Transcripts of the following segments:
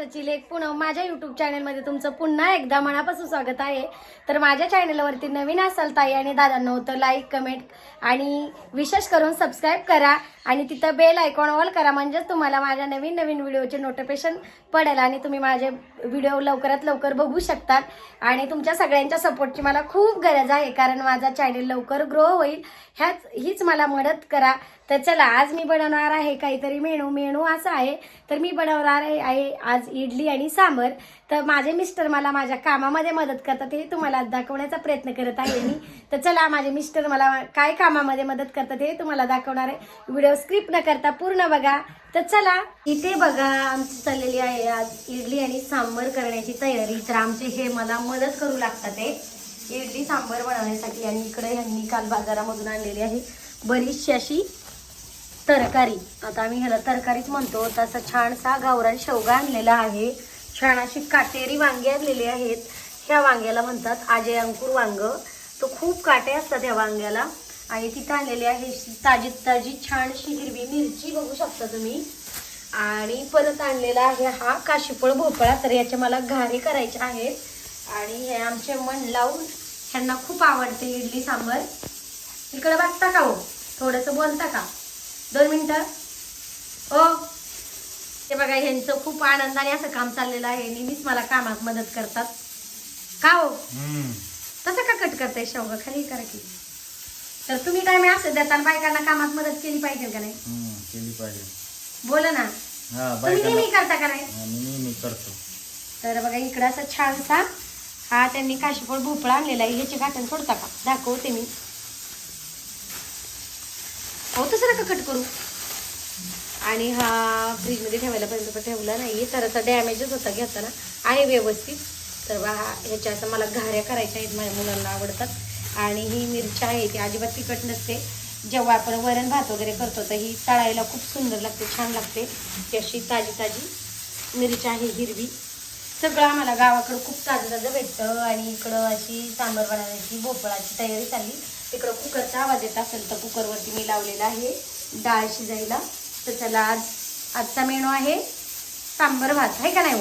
नमस्कार मी लेख पुन्हा माझ्या युट्यूब चॅनलमध्ये तुमचं पुन्हा एकदा मनापासून स्वागत आहे. तर माझ्या चॅनलवरती नवीन असाल ताई आणि दादांना होतं लाईक कमेंट आणि विशेष करून सबस्क्राईब करा आणि तिथं बेल आयकॉन ऑल करा म्हणजेच तुम्हाला माझ्या नवीन नवीन व्हिडिओचे नोटिफिकेशन पडेल आणि तुम्ही माझे व्हिडिओ लवकरात लवकर बघू शकतात. आणि तुमच्या सगळ्यांच्या सपोर्टची मला खूप गरज आहे कारण माझा चॅनल लवकर ग्रो होईल. ह्याच हीच मला मदत करा. तर चला आज मी बनवणार आहे काहीतरी मेनू मेनू असं आहे. तर मी बनवणार आहे आहे आज इडली आणि सांबर. तर माझे मिस्टर मला माझ्या कामामध्ये मदत करतात हे तुम्हाला दाखवण्याचा प्रयत्न करत आहे मी. तर चला माझे मिस्टर मला काय कामामध्ये मदत करतात हे तुम्हाला दाखवणार आहे. व्हिडिओ स्क्रिप्ट न करता पूर्ण बघा. तर चला इथे बघा आमची चाललेली आहे आज इडली आणि सांबर करण्याची तयारी. तर आमचे हे मला मदत करू लागतात हे इडली सांबर बनवण्यासाठी आणि इकडे ह्यांनी काल बाजारामधून आणलेली आहे बरीचशी अशी तरकारी. आता आम्ही ह्याला तरकारीच म्हणतो. तसा छानसा गावरान शेवगा आणलेला आहे. छान अशी काटेरी वांगे आणलेली आहेत. ह्या वांग्याला म्हणतात आजय अंकुर वांग. तो खूप काटे असतात ह्या वांग्याला. आणि तिथं आणलेली आहे ताजी ताजी छानशी हिरवी मिरची बघू शकता तुम्ही. आणि परत आणलेला आहे हा काशीफळ भोपळा तर याचे मला घारे करायचे आहेत. आणि हे आमचे मन लावून ह्यांना खूप आवडते इडली सांबर. इकडे बघता का हो? थोडंसं बोलता का? दोन मिनटं. ओ ते बघा ह्यांचं खूप आनंदाने असं काम चाललेलं आहे. नेहमीच मला कामात मदत करतात. का हो. तसं का कट करताय शेवगा खाली करा की. तर तुम्ही काय मी असं देताना बायकांना कामात मदत केली पाहिजे का नाही? केली पाहिजे. बोला ना. हा तुम्ही नेहमी करता का नाही? हा, करतो. तर बघा इकडं असं छानसा हा त्यांनी काशीफळ भोपळा आणलेला आहे. ह्याची गाठण सोडता का? दाखवते मी. हो तसं नका कट करू. आणि हा फ्रीजमध्ये ठेवायला पण ठेवला नाही तर असा डॅमेजच होता घेताना. आहे व्यवस्थित. तर बा हा ह्याच्या असं मला घाऱ्या करायच्या आहेत माझ्या मुलांना आवडतात. आणि ही मिरची आहे ती अजिबात तिखट नसते. जेव्हा आपण वरण भात वगैरे करतो तर ही तळायला खूप सुंदर लागते छान लागते. ती अशी ताजी ताजी मिरची आहे हिरवी. सगळं आम्हाला गावाकडं खूप ताजं ताजं भेटतं. आणि इकडं अशी सांबर बनवण्याची भोपळाची तयारी चालली. इकडं कुकरचा आवाज येत असेल तर कुकरवरती मी लावलेला आहे डाळ शिजायला. तर चला आज आजचा मेनू आहे सांबर भात आहे का नाही हो?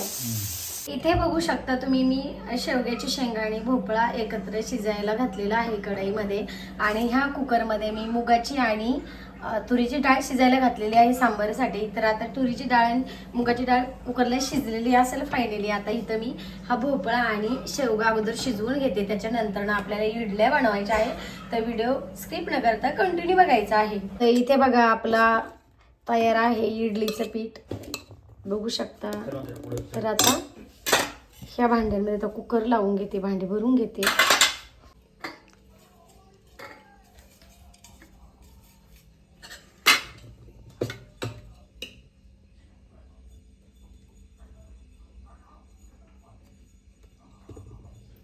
इथे बघू शकता तुम्ही मी शेवग्याची शेंगा आणि भोपळा एकत्र शिजायला घातलेला आहे कढईमध्ये. आणि ह्या कुकरमध्ये मी मुगाची आणि तुरीची डाळ शिजायला घातलेली आहे सांबारसाठी. तर आता तुरीची डाळ आणि मुगाची डाळ कुकरला शिजलेली असेल फायनली आता इथं मी हा भोपळा आणि शेवगा अगोदर शिजवून घेते. त्याच्यानंतर ना आपल्याला इडल्या बनवायच्या आहे तर व्हिडिओ स्किप न करता कंटिन्यू बघायचा आहे. तर इथे बघा आपला तयार आहे इडलीचं पीठ. बघू शकता. तर आता ह्या भांड्यांमध्ये आता कुकर लावून घेते भांडे भरून घेते.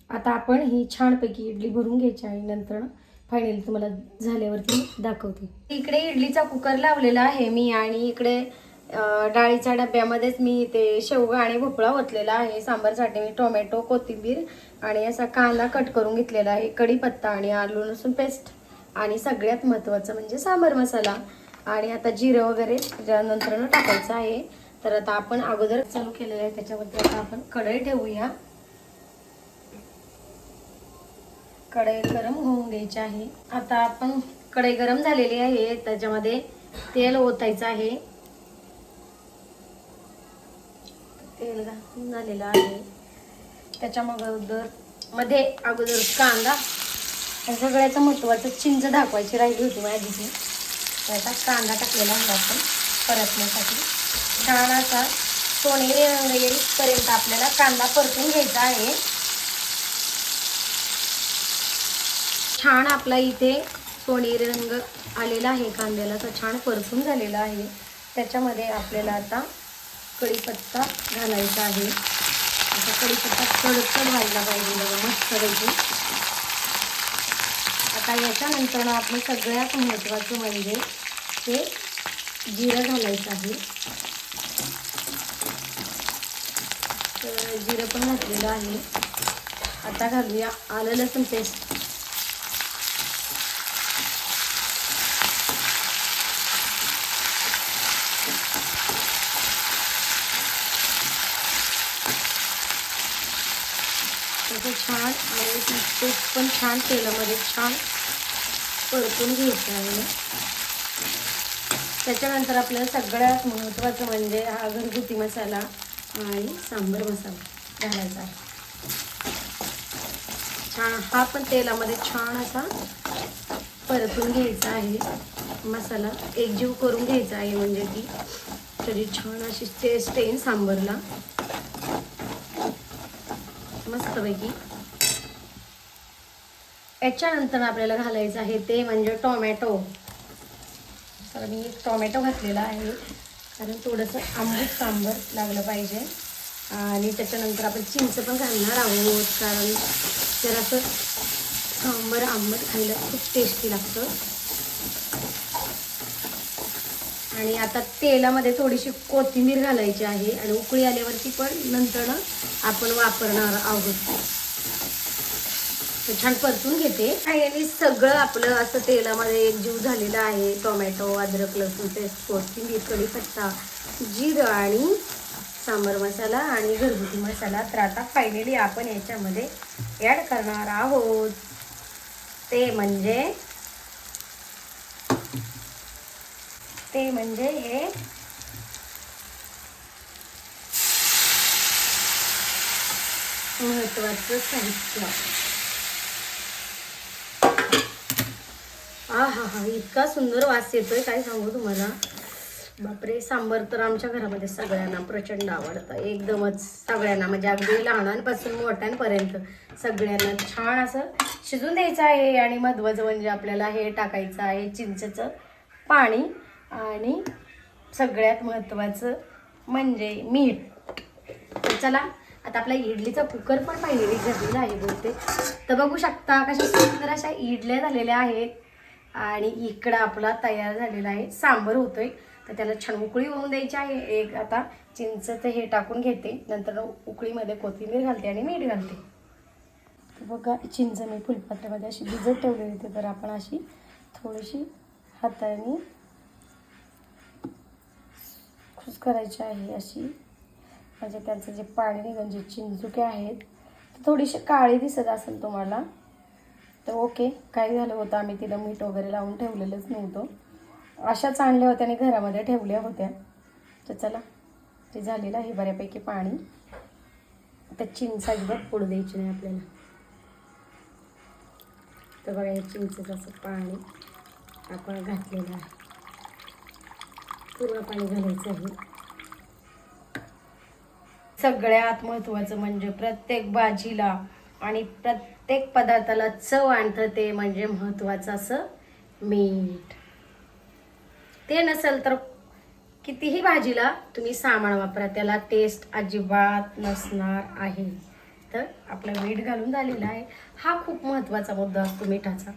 आता आपण ही छानपैकी इडली भरून घ्यायची आहे. नंतर फायनली तुम्हाला झाल्यावरती दाखवते. इकडे इडलीचा कुकर लावलेला आहे मी आणि इकडे डाळीच्या डब्यामध्येच मी ते शेवगा आणि भोपळा ओतलेला आहे सांबारसाठी मी टोमॅटो कोथिंबीर आणि असा कांदा कट करून घेतलेला आहे कढीपत्ता आणि आलू लसूण पेस्ट आणि सगळ्यात महत्त्वाचं म्हणजे सांबार मसाला. आणि आता जिरं वगैरे नंतरनं टाकायचं आहे. तर आता आपण अगोदर चालू केलेलं आहे त्याच्यावरती आता आपण कढई ठेवूया. कढई गरम होऊन घ्यायची आहे. आता आपण कढई गरम झालेली आहे. त्याच्यामध्ये तेल ओतायचं आहे. तेल झालेलं आहे. त्याच्या अगोदरमध्ये अगोदर कांदा सगळ्याचं महत्त्वाचं चिंच दाखवायची राहिली होती माझी त्याचा कांदा टाकलेला आहे आपण परतण्यासाठी. छान असा सोनेरी रंग येईपर्यंत आपल्याला कांदा परतून घ्यायचा आहे. छान आपला इथे सोनेरी रंग आलेला आहे कांद्याला. तो छान परतून झालेला आहे. त्याच्यामध्ये आपल्याला आता कढीपत्ता घालायचा आहे. आता कढीपत्ता कडक घालला पाहिजे बघा मस्तपैकी आता याच्यानंतर आपण सगळ्यात महत्त्वाचं म्हणजे ते जिरं घालायचं आहे. तर जिरं पण घातलेलं आहे. आता घालूया आलं लसूण पेस्ट छान आणि ती पण छान तेलामध्ये छान परतून घ्यायचं आहे त्याच्यानंतर आपल्याला सगळ्यात महत्त्वाचं म्हणजे हा घरगुती मसाला आणि सांबर मसाला घालायचा आहे. छान हा पण तेलामध्ये छान असा परतून घ्यायचा आहे. मसाला एकजीव करून घ्यायचा आहे म्हणजे की त्याची छान अशी टेस्ट येईल सांबरला. मस्तपैकी. याच्यानंतर आपल्याला घालायचं आहे ते म्हणजे टोमॅटो. तर मी एक टोमॅटो घातलेला आहे. कारण थोडंसं आंबूट सांबर लागलं पाहिजे. आणि त्याच्यानंतर आपण चिंच पण घालणार आहोत. कारण जरासं सांबर आंबट खायला खूप टेस्टी लागतं. आणि आता तेलामध्ये थोडीशी कोथिंबीर घालायची आहे. आणि उकळी आल्यावरती पण नंतर आपण वापरणार आहोत. छान परतून घेते. आणि सगळं आपलं असं तेलामध्ये एकजीव झालेलं आहे. टोमॅटो अद्रक लसूण पेस्ट कोथिंबीर कढीपत्ता जिरं आणि सांबर मसाला आणि घरगुती मसाला तर आता फायनली आपण याच्यामध्ये ॲड करणार आहोत. ते म्हणजे ते म्हणजे हे महत्त्वाचं साहित्य. हा हा हा इतका सुंदर वास येतोय काय सांगू तुम्हाला? बापरे सांबर तर आमच्या घरामध्ये सगळ्यांना प्रचंड आवडतं. एकदमच सगळ्यांना म्हणजे अगदी लहानांपासून मोठ्यांपर्यंत सगळ्यांना छान असं शिजून द्यायचं आहे आणि महत्त्वाचं म्हणजे आपल्याला हे टाकायचं आहे चिंचेचं पाणी आणि सगळ्यात महत्त्वाचं म्हणजे मीठ. तर चला आता आपला इडलीचा कुकर पण पाहिजे झालेला आहे बोलते. तर बघू शकता कशा सुंदर अशा इडल्या झालेल्या आहेत. आणि इकडं आपला तयार झालेला आहे. सांबर होतोय. तर त्याला छान उकळी होऊन द्यायची आहे. एक आता चिंच हे टाकून घेते. नंतर उकळीमध्ये कोथिंबीर घालते आणि मीठ घालते. बघा चिंच मी फुलपात्यामध्ये अशी भिजत ठेवलेली होती तर आपण अशी थोडीशी हाताने खुस करायची आहे अशी. म्हणजे त्यांचं जे पाणी निघून जे चिंचुके आहेत थोडीशी काळी दिसत असेल तुम्हाला. तर ओके काय झालं होतं आम्ही तिला मीठ वगैरे लावून ठेवलेलंच नव्हतं. अशाच आणल्या होत्या आणि घरामध्ये ठेवल्या होत्या. तर चला ते झालेलं आहे बऱ्यापैकी पाणी. त्या चिंच अजिबात फोड द्यायची नाही आपल्याला. तर बघा या चिंचेचं असं पाणी आपण घातलेलं आहे. पूर्ण पाणी घालायचं आहे. सगळ्यात महत्त्वाचं म्हणजे प्रत्येक भाजीला आणि प्रत्येक प्रत्येक पदार्थाला चव आणतं ते म्हणजे महत्त्वाचं असं मीठ. ते नसेल तर कितीही भाजीला तुम्ही सामान वापरा त्याला टेस्ट अजिबात नसणार आहे. तर आपलं मीठ घालून झालेलं आहे. हा खूप महत्त्वाचा मुद्दा असतो मिठाचा.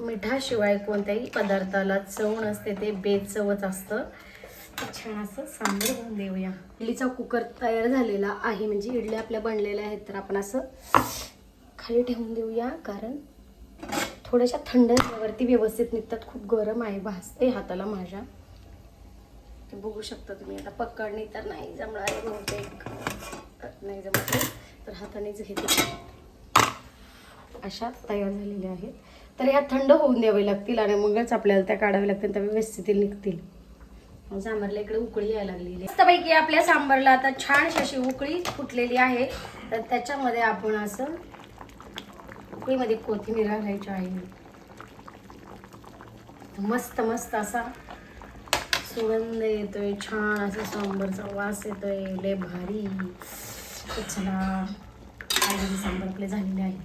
मिठाशिवाय कोणत्याही पदार्थाला चव नसते ते बेचवच असतं. छान असं सांबर होऊन देऊया. इडलीचा कुकर तयार झालेला आहे. म्हणजे इडल्या आपल्या बनलेल्या आहेत तर आपण असं खाली ठेवून देऊया कारण थोड्याशा थंड वरती व्यवस्थित निघतात. खूप गरम आहे भासते हाताला माझ्या. ते बघू शकता तुम्ही आता पकडणी तर नाही जमणार आहे बहुतेक. नाही जमत तर हातानेच घेते अशा तयार झालेल्या आहेत. तर या थंड होऊन द्यावे लागतील आणि मगच आपल्याला त्या काढाव्या लागतील त्या व्यवस्थित निघतील. सांबारला इकडे उकळी यायला लागलेली. मस्तपैकी आपल्या सांबारला आता छान अशी उकळी फुटलेली आहे. तर त्याच्यामध्ये आपण असं उकळीमध्ये कोथिंबीर घालायची आहे. मस्त मस्त असा सुगंध येतोय छान असा सांबरचा वास येतोय. लय भारी. तर चला सांबार आपले झालेले आहे.